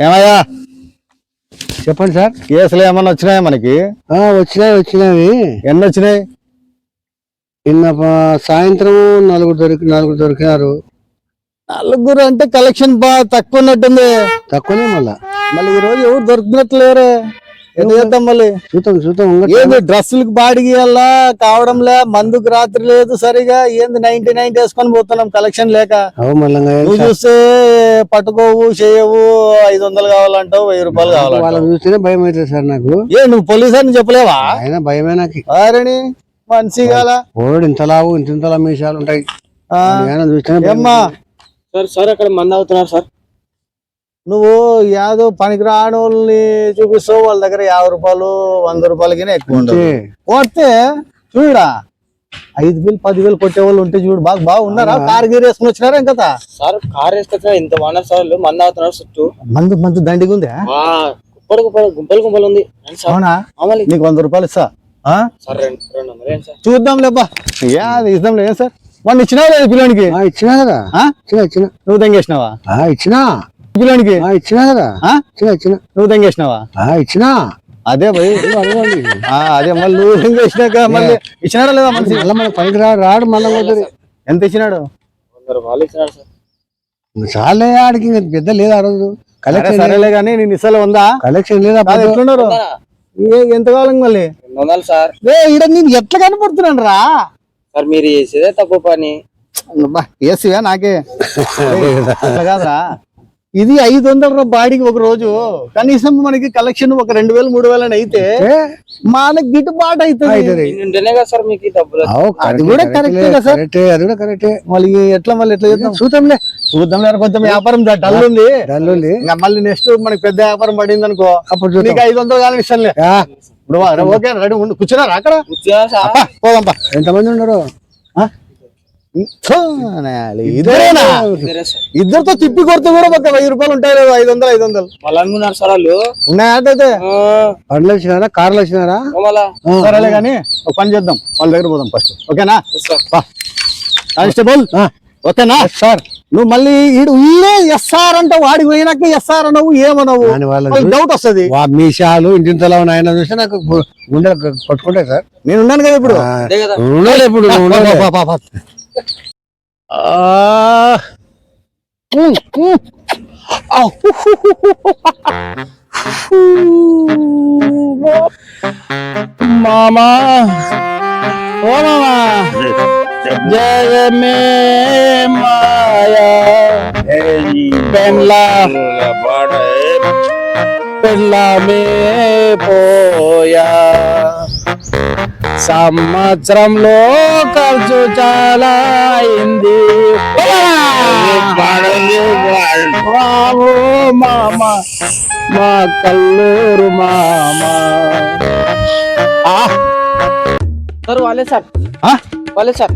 ఏమయ్యా? చెప్పండి సార్. కేసులు ఏమన్నా వచ్చినాయా మనకి? ఆ, వచ్చినాయి వచ్చినాయి. ఎన్ని వచ్చినాయి? నిన్న సాయంత్రం నలుగురు దొరికి నలుగురు దొరికినారు. నలుగురు అంటే కలెక్షన్ బాగా తక్కువ ఉన్నట్టుంది. తక్కువనే మళ్ళా. మళ్ళీ ఈ రోజు ఎవరు దొరుకుతున్నట్లేరే ఎంత చేద్దాం మళ్ళీ? చూద్దాం చూద్దాం ఏంది డ్రెస్సులకు బాడిగి వెళ్ళా కావడంలే మందుకు రాత్రి లేదు సరిగా ఏంది నైన్టీ నైన్ వేసుకొని పోతున్నాం కలెక్షన్ లేక. నువ్వు చూస్తే పట్టుకోవు చేయవు ఐదు వందలు కావాలంటావు వెయ్యి రూపాయలు కావాలంటావు. వాళ్ళని చూస్తేనే భయం అవుతుంది సార్ నాకు. ఏ నువ్వు పోలీస్ అని చెప్పలేవా? ఆయన భయమే నాకు. వారిని మనిషి కాల ఓడు ఇంత లావు ఇంత ఇంతలా మీసాలు ఉంటాయి. ఏమ్మా? సార్ సార్ అక్కడ మంది అవుతున్నారు సార్. నువ్వు యాదో పనికిరాని వాళ్ళని చూపిస్తావు వాళ్ళ దగ్గర యాభై రూపాయలు వంద రూపాయలకి ఎక్కువ ఉండదు. కొడితే చూడురా ఐదు వేలు పది వేలు కొట్టే వాళ్ళు ఉంటే చూడు బాగా బాగున్నారా? కారు గీరు వేసుకుని వచ్చినారా ఇంకా? సార్ కార్ వేసుకొచ్చిన ఇంత వానర్ సార్ వాళ్ళు మంది అవుతున్నారు చుట్టూ. మందు మందు దండిగా ఉందా? ఆ, కుప్పలు కుప్పలు గుంపలు గుంపలు ఉంది. అవునా? నీకు వంద రూపాయలు ఇస్తా. ఆ? సార్ రెండు రెండు వందలు ఏంటి సార్. చూద్దాం లేబ్బా ఇద్దాంలే ఏం సార్? వాడిని ఇచ్చినావా లేదు పిల్లోనికి? ఆ, ఇచ్చినా కదా. ఆ? ఇచ్చిన ఇచ్చిన. నువ్వు తెంగేసినావా ఆ, ఇచ్చినా. పిల్లోనికి ఆ, ఇచ్చినా కదా. ఆ? ఇచ్చిన ఇచ్చిన. నువ్వు తెంగేసినావా ఆ, ఇచ్చినా. అదే భయ్ అడగండి ఆ, అదే మళ్ళీ నువ్వు తెంగేసినాక మళ్ళీ ఇచ్చినాడా లేదా మనిషి? మళ్ళీ మన పనికి రా రాడు మళ్ళీ పోతుంది. ఎంత ఇచ్చినాడు? చాలే ఆడికి ఇంకా పెద్ద లేదు ఆ రోజు? సరే, కలెక్షన్ సరేలే కానీ నేను ఇసలు ఉందా? కలెక్షన్ లేదా ఎట్లున్నారు? ఎంత కావాలి మళ్ళీ? రెండు సార్. ఏ ఈడ నేను ఎట్లా కనపడుతున్నాను రా? సార్ మీరు చేసేదే తప్పు పని. ఏసీయా నాకే? అట్లా కాదురా. ఇది ఐదు వందల బాడీకి ఒక రోజు. కనీసం మనకి కలెక్షన్ ఒక రెండు వేలు మూడు వేలు అని అయితే మనకి గిట్టుబాటు అవుతుంది. అది కూడా కరెక్టే, కరెక్టే కదా సార్? కరెక్టే, అది కూడా కరెక్టే మళ్ళీ ఎట్లా మళ్ళీ ఎట్లా చేద్దాం? చూద్దాంలే. చూద్దాం లేదా కొంచెం వ్యాపారం డల్ ఉంది. డల్ ఉంది. ఇంకా మళ్ళీ నెక్స్ట్ మనకి పెద్ద వ్యాపారం పడింది అనుకో అప్పుడు నీకు ఐదు వందలు కానీ ఇస్తానులే. ఇప్పుడు ఓకే రెడీ ఉండు. కూర్చున్నారా అక్కడ? పోదాంపా ఎంతమంది ఉన్నారు. ఇద్దరేనా? ఇద్దరే సార్. ఇద్దరితో తిప్పి కొడితే కూడా ఒక వెయ్యి రూపాయలు ఉంటాయి లేదు? ఐదు వందలు ఐదు వందలు. మళ్ళీ అనుకున్నారు సార్ వాళ్ళు. ఉన్నాయంటే ఆ, బండ్లు వచ్చినారా కార్లు వచ్చినారా సరేలే కానీ ఒక పని చేద్దాం. వాళ్ళ దగ్గర పోదాం ఫస్ట్. ఓకేనా? కానిస్టేబుల్? ఆ, ఓకేనా? సార్ నువ్వు మళ్ళీ ఈడు ఇల్లే ఎస్ఆర్ అంటే వాడికి పోయినాక ఎస్ఆర్ అనవు ఏమనవు డౌట్ వస్తది. వా మీసాలు ఇంటింతలా ఆయన చూస్తే నాకు గు- గుండెలు గ- కొట్టుకుంటాయి సార్. నేను ఉన్నాను కదా ఇప్పుడు. ఇప్పుడు. మామా ఓ మామా జయ మే మాయా పెళ్ళా పెళ్ళామే పోయా సంవత్సరంలో ఖర్చు చాలా అయింది బాబు మామ మా కల్లూరు మామ ఆ, సార్ వాళ్ళే సార్ ఆ, వాళ్ళే సార్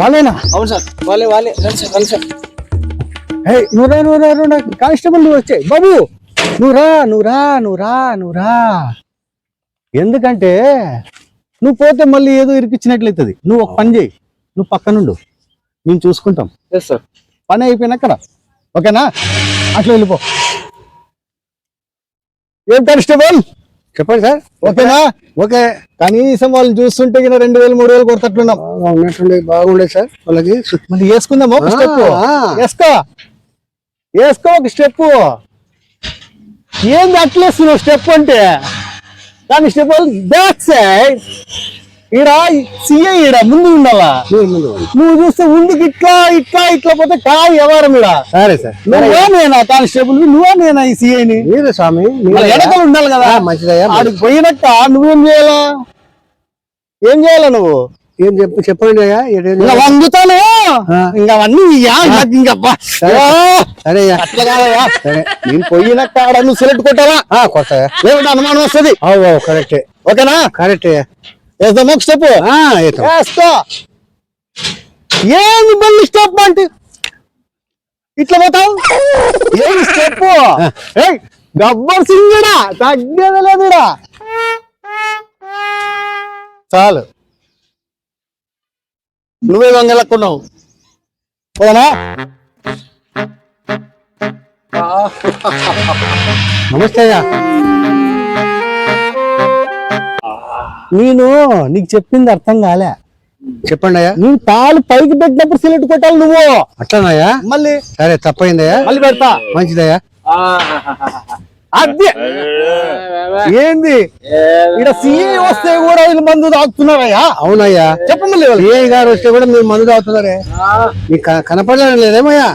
వాళ్ళేనా? అవును సార్ వాళ్ళే వాళ్ళే. రండి సార్ రండి సార్. హే నువ్వు రా నువ్వు రా నువ్వు రా. కానిస్టేబుల్ నువ్వు వచ్చాయి బాబు నువ్వు రా నువ్వు రా నువ్వు రా నువ్వు రా. ఎందుకంటే నువ్వు పోతే మళ్ళీ ఏదో ఇరికిచ్చినట్లయితుంది. నువ్వు ఒక పని చేయి. నువ్వు పక్కనుండు. మేము చూసుకుంటాం. ఎస్ సార్ పని అయిపోయినాక ఓకేనా? అట్లా వెళ్ళిపో. ఏం కానిస్టేబుల్? చెప్పండి సార్. ఓకేనా ఓకే. కనీసం వాళ్ళు చూస్తుంటే కింద రెండు వేలు మూడు వేలు కొడతట్లున్నాం ఉన్నట్టుండే బాగుండే సార్ వాళ్ళకి. మళ్ళీ వేసుకుందాం ఒక స్టెప్. వేసుకో. వేసుకో ఒక స్టెప్. ఏంది అట్లేస్తున్నావు స్టెప్ అంటే? కానీ స్టెప్ బ్యాక్ సైడ్ ఈడ సిఐ ఈడ ముందు ఉండాలా. నువ్వు చూస్తే ముందుకి ఇట్లా ఇట్లా ఇట్లా పోతే కాయ ఎవరం ఈడ? సరే సార్. నువ్వే నేనా? కానిస్టేబుల్ నువ్వే నేనా ఈ సిఐని స్వామి. ఎడకలు ఉండాలి కదా. ఆడికి పోయినట్ట? నువ్వేం చేయాలా? ఏం చేయాలా నువ్వు? ఏం చెప్పు చెప్పండి ఇంకా వంగుతాను. ఇంకా అవన్నీ ఇంకా. సరే. అట్లా కాదయ్యా. సరే. నేను పోయినట్ట? ఆడ నువ్వు సెలెక్ట్ కొట్టాలా కొత్తగా ఏమిటి అనుమానం వస్తుంది. అవు అవు కరెక్టే. ఓకేనా? కరెక్ట్ అయ్యా వేద్దాం ఒక స్టెప్. వేస్తా ఏంది మళ్ళీ స్టెప్ అంటే? ఇట్లా పోతావు? ఏమి స్టెప్ గబ్బర్ సింగుడా తగ్గేది లేదుడా చాలు. నువ్వే వంగలక్కున్నావు పోనా నమస్తే నేను నీకు చెప్పింది అర్థం కాలే. చెప్పండి అయ్యా. నువ్వు తాళ్ళు పైకి పెట్టినప్పుడు సిలెట్ కొట్టాలి నువ్వు. అట్లనయ్యా మళ్ళీ సరే తప్పైందయ్యా మళ్ళీ పెడతా. మంచిదయ్యా అదే ఏంది? ఇక్కడ సీఏ వస్తే కూడా వీళ్ళు మందు తాగుతున్నారయ్యా. అవునయ్యా. చెప్ప మళ్ళీ వాళ్ళకి. ఏ గారు వస్తే కూడా మీరు మందు తాగుతున్నారే? మీకు క- కనపడడం లేదేమయ్యా?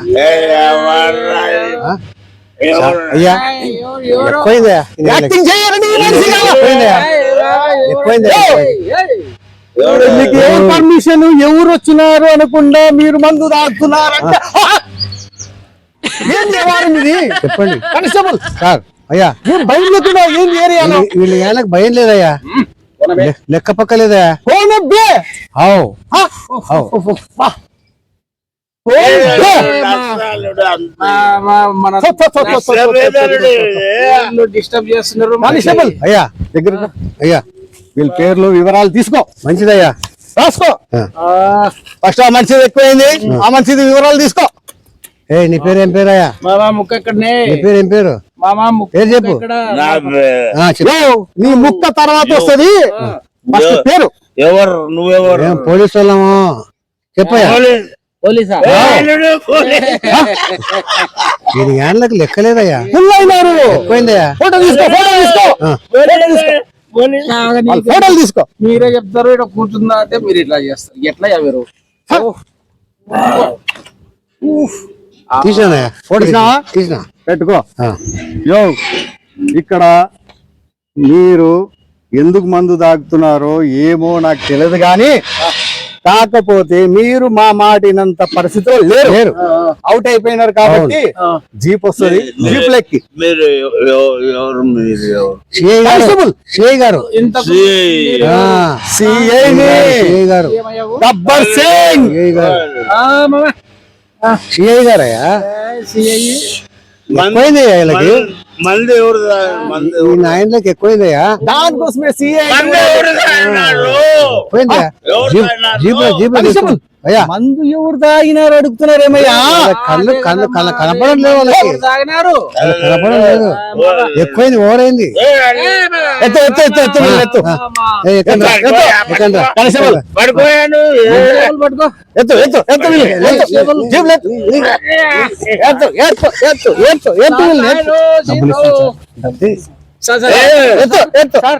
అయ్యా. ఎక్కువైందయ్యా యాక్టింగ్ చేయాలని ఈ మీకు ఎవరు పర్మిషన్ ఎవరు వచ్చినారు అనకుండా మీరు మందు తాగుతున్నారంటే ఏం వ్యవహారం ఇది చెప్పండి కానిస్టేబుల్ సార్ అయ్యా మీరు బయలుదేరుతున్నా ఏంది ఏరియాలో వీళ్ళు- వీళ్ళ ఏళ్ళకి భయం లేదయ్యా లెక్క పక్క లేదయ్యా అవు ఆ? అవు డిస్టర్బ్ చేస్తున్నారు కానిస్టేబుల్ అయ్యా దగ్గర అయ్యా వీళ్ళ పేర్లు వివరాలు తీసుకో. మంచిదయ్యా. రాసుకో. ఆ. ఫస్ట్ ఆ మనిషిది ఎక్కువైంది. ఆ. మనిషిది వివరాలు తీసుకో. ఏ నీ పేరు ఏం పేరయ్యా మామా ముక్క ఎక్కడనే? నీ పేరు ఏం పేరు? మామా ముక్క పేరు చెప్పు. నీ ముక్క తర్వాత వస్తది. ఫస్ట్ పేరు. ఎవరు? నువ్వెవరు? ఏం పోలీసు వాళ్ళము చెప్పయ్యా పోలీసా? వీడి ఏళ్ళకి లెక్క లేదయ్యా ఫుల్ అయినారు ఎక్కువైందయ్యా. ఫోటో తీసుకో ఫోటో తీసుకో. తీసుకో. వాళ్ళ ఫోటోలు తీసుకో. మీరే చెప్తారు ఇక్కడ కూర్చుందా అంటే మీరు ఇట్లా చేస్తారు. ఎట్లా ఫోటో? తీసినా? పెట్టుకో. యో ఇక్కడ మీరు ఎందుకు మందు తాగుతున్నారో ఏమో నాకు తెలియదు కానీ కాకపోతే మీరు మా మాటినంత పరిస్థితిలో లేరు. లేరు. అవుట్ అయిపోయినారు కాబట్టి జీప్ వస్తుంది జీప్ లెక్కి. సిఐ గారు. సిఐ గారు. గబ్బర్ సింగ్. సిఐ గారయ్యా? ఎక్కువైందయ్యా వీళ్ళకి? మంది ఎవరు ఈ నాయనకి ఎక్కువైందయ్యా. దానికోసమే ఎవరు జీప్? జీప్ అయ్యా మందు ఎవరు తాగినారు అడుగుతున్నారేమయ్యా వాళ్ళ కళ్ళు కళ్ళు కళ్ళ కనపడడం లేదు వాళ్ళకి తాగినారు కనపడడం లేదు ఎక్కువైంది ఓవరైంది ఎత్తు ఎత్తు ఎత్తు ఎత్తు ఎత్తు ఎత్తు ఎత్తు ఎత్తు ఎత్తు ఎత్తు సార్. సార్ సార్ ఎత్తు ఎత్తు సార్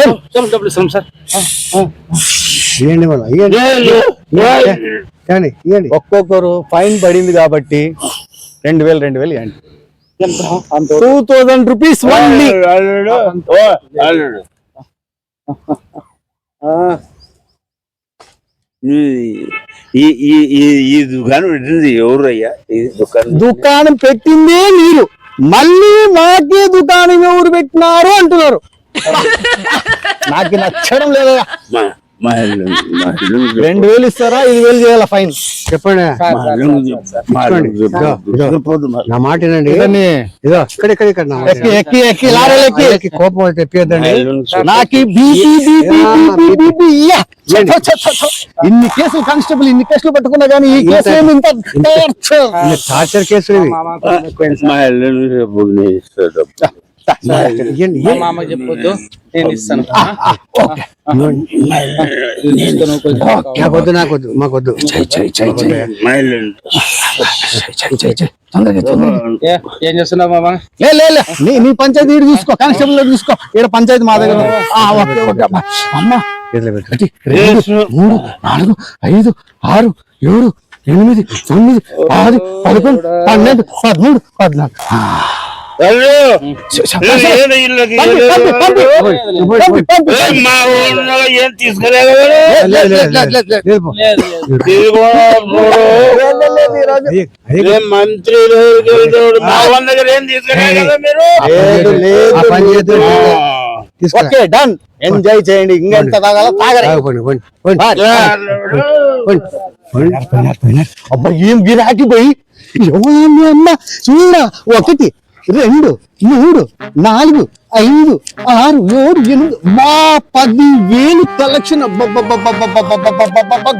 ఏం? డబ్బులు సార్ ఇవ్వండి వాళ్ళు ఇవ్వండి కానీ ఇవ్వండి ఒక్కొక్కరు ఫైన్ పడింది కాబట్టి రెండు వేలు రెండు వేలు ఇవ్వండి టూ థౌసండ్ రూపీస్ ఓన్లీ. ఈ- దుకాణం పెట్టింది ఎవరు అయ్యా దుకాణం. దుకాణం పెట్టిందే మీరు. మళ్ళీ నాకే దుకాణం ఎవరు పెట్టినారు అంటున్నారు. నాకు నచ్చడం లేదా రెండు వేలు ఇస్తారా? ఐదు వేలు చేయాల? ఫైన్ చెప్పండి. నా మాట వినండి. ఇవన్నీ ఇదో ఇక్కడ ఇక్కడ ఇక్కడ నా మాట ఎక్కి ఎక్కి ఎక్కి లారీలు ఎక్కి. వాళ్ళకి కోపం తెప్పియద్దండి నాకు. ఇన్ని కేసులు కానిస్టేబుల్ ఇన్ని కేసులు పట్టుకున్నా కానీ ఈ కేసు ఏమి ఇంత torture? టార్చర్ కేసులు ఇవి ఇస్తా. మామ చెప్పొద్దు నేను ఇస్తాను. నాకొద్దు నాకొద్దు మాకొద్దు. ఏ, ఏం చేస్తున్నావు మామ? లే లే. నీ నీ పంచాయతీ ఈడు చూసుకో కానిస్టేబుల్ చూసుకో. ఇక్కడ పంచాయతీ మా దగ్గర అమ్మా. మూడు నాలుగు ఐదు ఆరు ఏడు ఎనిమిది తొమ్మిది పది పదకొండు పన్నెండు పదమూడు పద్నాలుగు. మా ఊళ్ళో ఏం ఏ మంత్రి. మా వాళ్ళ దగ్గర ఏం మీరు. Okay done. ఎంజాయ్ చేయండి. ఇంకెంత తాగాల తాగరే. ఏం గిరాకీ పోయి? ఎవరి అమ్మ? చూడ ఒకటి. రెండు మూడు నాలుగు ఐదు ఆరు ఏడు ఎనిమిది. మా పది వేలు కలెక్షన్.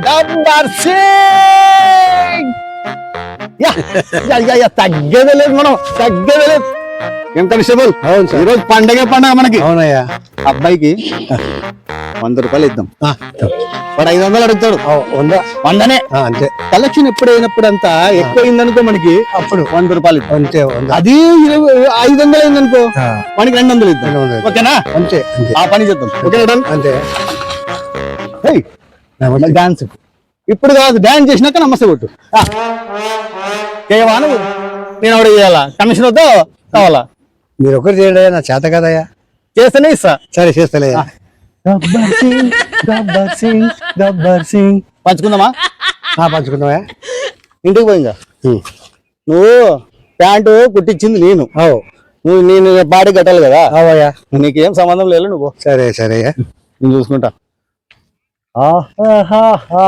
గబ్బర్ సింగ్ యా, యా, యా, యా, తగ్గేదే లేదు మనం తగ్గేదే లేదు. ఏం కానిస్టేబుల్ అవును సార్. ఈరోజు పండగే పండగ మనకి. అవునయ్యా. అబ్బాయికి. వంద రూపాయలు ఇద్దాం. వాడు ఐదు వందలు అడుగుతాడు. ఉందా వందనే. అంతే. కలెక్షన్ ఎప్పుడైనప్పుడు అంతా ఎక్కువ అయిందనుకో మనకి అప్పుడు వంద రూపాయలు అంతే అది ఐదు వందలు అయిందనుకో మనకి రెండు వందలు ఇద్దాం. ఓకేనా? అంతే. ఆ పని చేద్దాం. డన్? అంతే. డాన్స్ ఇప్పుడు కాదు డాన్స్ చేసినాక నమస్తే కొట్టు. చేయవా నువ్వు. నేను ఆవిడ చేయాలా? కమిషన్ వద్దా? కావాలా? మీరు ఒకరు చేయండి నా చేత కదయ్యా. చేస్తేనే ఇస్తా. సరే చేస్తలే. గబ్బర్ సింగ్ గబ్బర్ సింగ్ గబ్బర్ సింగ్ పంచుకుందామా? ఆ, పంచుకుందామా? ఇంటికి పోయిందా? ఉమ్. నువ్వు ప్యాంటు కుట్టించింది నేను. అవు. నువ్వు నేను బాడీ కట్టాలి కదా? అవయ్యా నీకేం సంబంధం లేదు నువ్వు. సరే సరే. నేను చూసుకుంటా. ఆహాహాహా,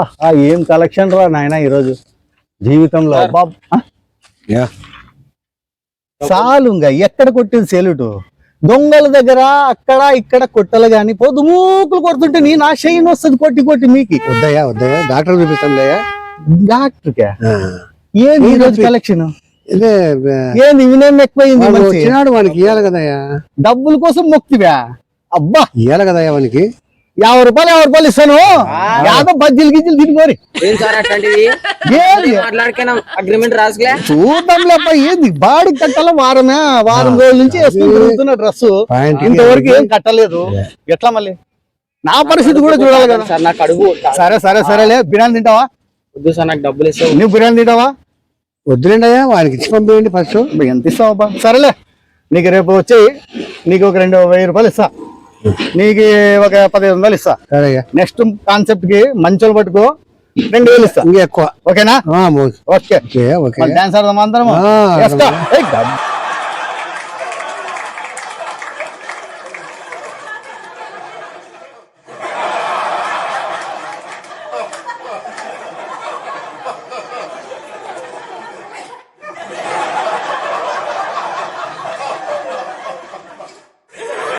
ఏం కలెక్షన్ రా నాయన ఈరోజు? జీవితంలో బాబ్. చాలు ఇంకా ఎక్కడ కొట్టింది సెల్యూటు దొంగల దగ్గర అక్కడ ఇక్కడ కొట్టలు గాని పొదుమూకులు కొడుతుంటే నీ నా షైన్ వస్తుంది కొట్టి కొట్టి మీకు. వద్దయ్యా వద్దయ్యా. డాక్టర్ చూపిస్తాంలేయా డాక్టర్. ఏంది ఈ రోజు కలెక్షన్ ఏంది వినయం ఎక్కువైంది. వచ్చినాడు వానికి ఇయ్యాలి కదయ్యా. డబ్బుల కోసం మొక్తివా అబ్బా! ఇయ్యాలి కదయ్యా వానికి. యాభై రూపాయలు యాభై రూపాయలు ఇస్తాను యాభై బజ్జీలు గిజ్జీలు తినుకోరి ఏం సార్ అట్లాంటిది ఏంది మాట్లాడికైనా అగ్రిమెంట్ రాసులే చూద్దాంలే అబ్బా ఏంది బాడీ కట్టాల వారమే వారం రోజుల నుంచి వేసుకుని డ్రెస్ ఇంతవరకు ఏం కట్టలేదు ఎట్లా మళ్ళీ నా పరిస్థితి కూడా చూడాలి కదా సార్ నాకు అడుగు సరే సరే సరేలే బిర్యానీ తింటావా వద్దు సార్ నాకు డబ్బులు ఇస్తావు నువ్వు బిర్యానీ తింటావా వద్దులేండి అయ్యా వానికి ఇచ్చి పంపేయండి ఫస్ట్ ఎంత ఇస్తావు అబ్బా సరేలే నీకు రేపు వచ్చి నీకు ఒక రెండు వెయ్యి రూపాయలు ఇస్తా నీకు ఒక పదిహేను వందలు ఇస్తా. నెక్స్ట్ కాన్సెప్ట్కి మంచోలు పట్టుకో రెండు వేలు ఇస్తా. ఇంకా ఎక్కువ. ఓకేనా? ఓకే. డాన్స్ ఆడదాం. అందరం